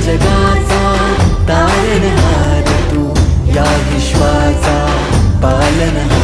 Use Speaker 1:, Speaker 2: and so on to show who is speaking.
Speaker 1: जगाचा तारणहार तू या विश्वाचा पालन